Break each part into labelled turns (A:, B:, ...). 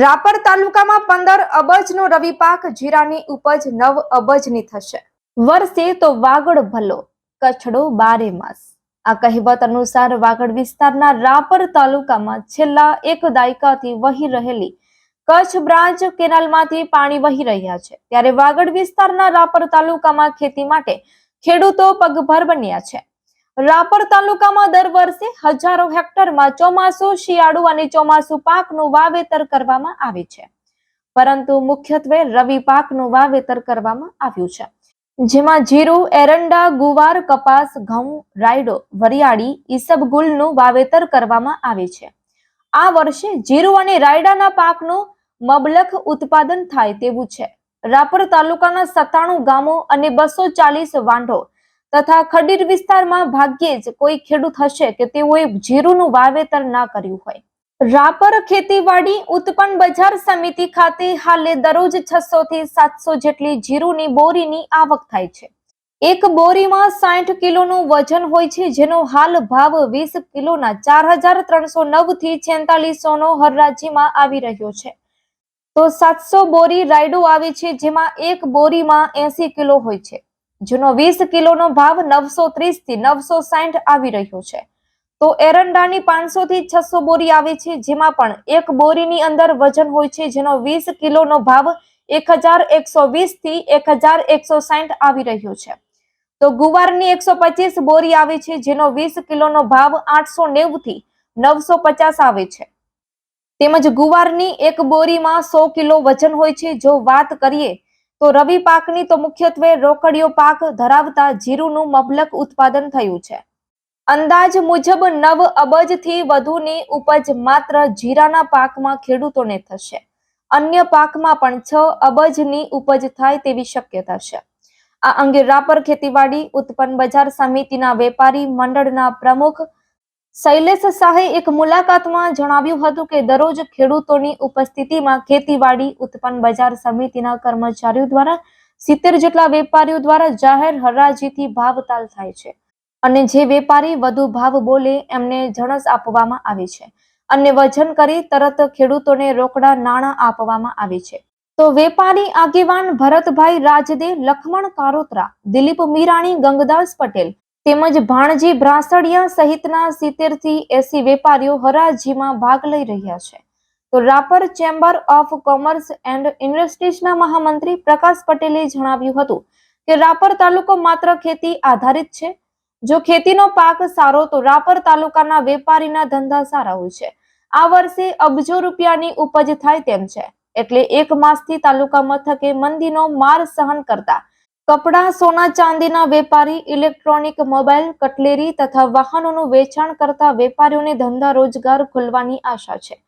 A: રાપર તાલુકામાં પંદર અબજનો રવિ પાક, જીરાની ઉપજ નવ અબજની થશે. વર્ષે તો વાગડ ભલો કચડો બારે માસ. આ કહેવત અનુસાર વાગડ વિસ્તારના રાપર તાલુકામાં છેલ્લા એક દાયકાથી વહી રહેલી કચ્છ બ્રાન્ચ કેનાલમાંથી પાણી વહી રહ્યા છે. ત્યારે વાગડ વિસ્તારના રાપર તાલુકામાં ખેતી માટે ખેડૂતો પગભર બન્યા છે. રાપર તાલુકામાં દર વર્ષે હજારો હેક્ટરમાં ચોમાસુ, શિયાળુ અને ચોમાસુ પાકનું વાવેતર કરવામાં આવે છે. પરંતુ મુખ્યત્વે રવિ પાકનું વાવેતર કરવામાં આવ્યું છે. જેમાં જીરું, એરંડા, ગુવાર, કપાસ, ઘઉં, રાયડો, વરિયાળી, ઈસબગુલનું વાવેતર કરવામાં આવે છે. આ વર્ષે જીરું અને રાયડાના પાકનું મબલખ ઉત્પાદન થાય તેવું છે. રાપર તાલુકાના સત્તાણું ગામો અને બસો ચાલીસ વાંઢો તથા ખડીર વિસ્તારમાં ભાગ્યે જ કોઈ ખેડૂત હશે કે તેઓએ જીરુનું વાવેતર ના કર્યું હોય. રાપર ખેતીવાડી ઉત્પન્ન બજાર સમિતિ ખાતે હાલે દરરોજ છસો થી સાતસો જેટલી જીરુની બોરીની આવક થાય છે. એક બોરીમાં સાઠ કિલોનું વજન હોય છે, જેનો હાલ ભાવ વીસ કિલોના ચાર હજાર ત્રણસો નવથી છેતાલીસો નો હરરાજીમાં આવી રહ્યો છે. તો સાતસો બોરી રાયડો આવે છે, જેમાં એક બોરીમાં એસી કિલો હોય છે. જેનો વીસ કિલોનો ભાવ નવસો ત્રીસથી નવસો સાઠ આવી રહ્યો છે. તો એરંડાની પાંચસો થી છસો બોરી આવે છે, જેમાં પણ એક બોરીની અંદર વજન હોય છે, જેનો વીસ કિલોનો ભાવ એક હજાર એકસો વીસથી એક હજાર એકસો સાઠ આવી રહ્યો છે. તો ગુવારની એકસો પચીસ બોરી આવે છે, જેનો વીસ કિલોનો ભાવ આઠસો નેવું થી નવસો પચાસ આવે છે. તેમજ ગુવારની એક બોરીમાં સો કિલો વજન હોય છે, જો વાત કરીએ તો રવિ પાકની તો મુખ્યત્વે રોકડીયો પાક ધરાવતા જીરુનું મબલક ઉત્પાદન થયું છે. અંદાજ મુજબ નવ અબજથી વધુની ઉપજ માત્ર જીરાના પાકમાં ખેડૂતોને થશે. અન્ય પાકમાં પણ છ અબજની ઉપજ થાય તેવી શક્યતા છે. આ અંગે રાપર ખેતીવાડી, ઉત્પન્ન બજાર સમિતિના વેપારી મંડળના પ્રમુખ શૈલેષ શાહે એક મુલાકાતમાં જણાવ્યું હતું કે દરરોજ ખેડૂતોની ઉપસ્થિતિમાં ખેતીવાડી, ઉત્પન્ન બજાર સમિતિના કર્મચારીઓ દ્વારા સિત્તેર જેટલા વેપારીઓ દ્વારા જાહેર હરાજીથી ભાવતાલ થાય છે. અને જે વેપારી વધુ ભાવ બોલે એમને જણસ આપવામાં આવે છે. અને વજન કરી તરત ખેડૂતોને રોકડા નાણાં આપવામાં આવે છે. તો વેપારી આગેવાન ભરતભાઈ રાજદે લખમણ કારોત્રા, દિલીપ મીરાણી, ગંગદાસ પટેલ તેમજ ભાણજી ભ્રાસડિયા સહિતના સિત્તેરથી એસી વેપારીઓ હરાજીમાં ભાગ લઈ રહ્યા છે. તો Rapar chamber of commerce and ઇન્ડસ્ટ્રીઝના મહામંત્રી પ્રકાશ પટેલે જણાવ્યું હતું કે રાપર તાલુકો માત્ર ખેતી આધારિત છે. જો ખેતીનો પાક સારો તો રાપર તાલુકાના વેપારીના ધંધા સારા હોય છે. આ વર્ષે અબજો રૂપિયાની ઉપજ થાય તેમ છે. એટલે એક માસથી તાલુકા મથકે મંદીનો માર સહન કરતા કપડાં, સોના ચાંદીના વેપારી, ઇલેક્ટ્રોનિક મોબાઈલ, કટલેરી તથા વાહનોનું વેચાણ કરતા વેપારીઓને ધંધા રોજગાર ખુલવાની આશા છે.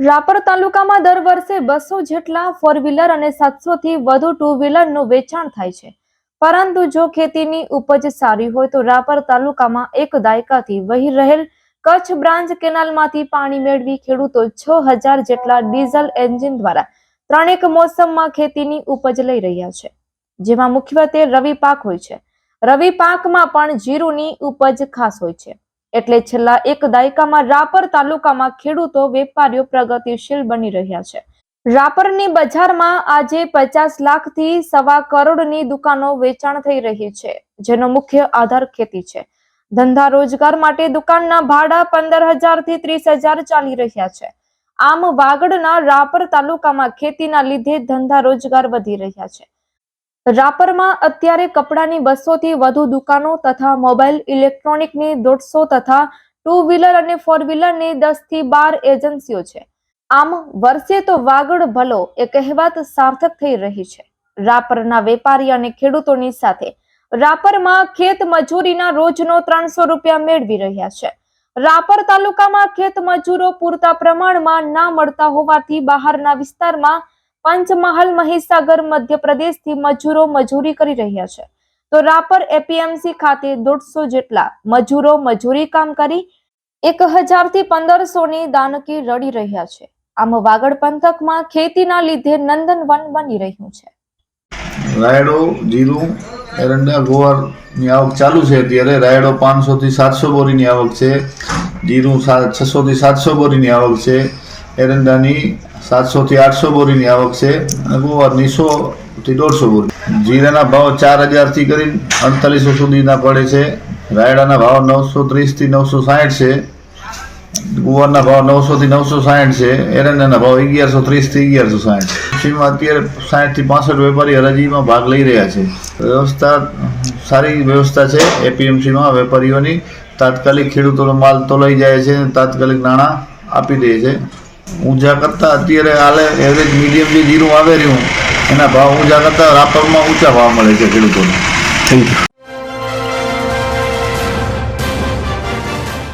A: રાપર તાલુકામાં દર વર્ષે બસો જેટલા ફોર વ્હીલર અને સાતસો થી વધુ ટુ વ્હીલરનું વેચાણ થાય છે. પરંતુ જો ખેતીની ઉપજ સારી હોય તો રાપર તાલુકામાં એક દાયકાથી વહી રહેલ કચ્છ બ્રાન્ચ કેનાલમાંથી પાણી મેળવી ખેડૂતો છ હજાર જેટલા ડીઝલ એન્જિન દ્વારા ત્રણેક મોસમમાં ખેતીની ઉપજ લઈ રહ્યા છે. જેમાં મુખ્યત્વે રવિ પાક હોય છે. રવિ પાકમાં પણ જીરુની ઉપજ ખાસ હોય છે. એટલે છેલ્લા એક દાયકામાં રાપર તાલુકામાં ખેડૂતો વેપારીઓ પ્રગતિશીલ બની રહ્યા છે. રાપરની બજારમાં આજે પચાસ લાખથી સવા કરોડની દુકાનો વેચાણ થઈ રહી છે, જેનો મુખ્ય આધાર ખેતી છે. ધંધા રોજગાર માટે દુકાનના ભાડા પંદર હજારથી ત્રીસ હજાર ચાલી રહ્યા છે. આમ વાગડના રાપર તાલુકામાં ખેતીના લીધે ધંધા રોજગાર વધી રહ્યા છે. રાપરમાં અત્યારે કપડાની બસોથી વધુ દુકાનો તથા મોબાઈલ ઇલેક્ટ્રોનિકની દોઢસો તથા ટુ વ્હીલર અને ફોર વ્હીલરની દસથી બાર એજન્સીઓ છે. આમ વર્ષે તો વાગડ ભલો એ કહેવત સાર્થક થઈ રહી છે. રાપરના વેપારી અને ખેડૂતોની સાથે રાપરમાં ખેત મજૂરીના રોજનો ત્રણસો રૂપિયા મેળવી રહ્યા છે. રાપર તાલુકામાં ખેત મજૂરો પૂરતા પ્રમાણમાં ના મળતા હોવાથી બહારના વિસ્તારમાં પંચમહાલ મહીસાગર મધ્યપ્રદેશથી મજૂરો મજૂરી કરી રહ્યા છે. તો રાપર એપીએમસી ખાતે દોઢસો જેટલા મજૂરો મજૂરી કામ કરી એક હજારથી પંદરસો ની દાનકી રડી રહ્યા છે. આમ વાગડ પંથકમાં ખેતીના લીધે નંદનવન બની રહ્યું છે.
B: રાયડો, જીરું, એરંડા ગોવારની આવક ચાલુ છે અત્યારે. રાયડો પાંચસો થી સાતસો બોરીની આવક છે. જીરું છસો થી સાતસો બોરીની આવક છે. એરંડાની સાતસો થી આઠસો બોરીની આવક છે. ગુવારની થી દોઢસો બોરી. જીરાના ભાવ ચાર હજારથી કરીને અડતાલીસો સુધીના પડે છે. રાયડાના ભાવ નવસો ત્રીસથી નવસો સાઠ છે. ગુવારના ભાવ નવસો થી નવસો સાઠ છે. એરંડાના ભાવ અગિયારસો ત્રીસથી અગિયારસો સાઠ કૃષિમાં અત્યારે સાઠથી પાસઠ વેપારી હરાજીમાં ભાગ લઈ રહ્યા છે. વ્યવસ્થા, સારી વ્યવસ્થા છે એપીએમસીમાં વેપારીઓની. તાત્કાલિક ખેડૂતોનો માલ તો લઈ જાય છે તાત્કાલિક નાણાં આપી દે છે. ઊંઝા કરતાં અત્યારે હાલે એવરેજ મીડિયમ જે જીરું આવે રહ્યું, એના ભાવ ઊંઝા કરતાં રાપરમાં ઊંચા ભાવ મળે છે ખેડૂતોને.
C: Thank you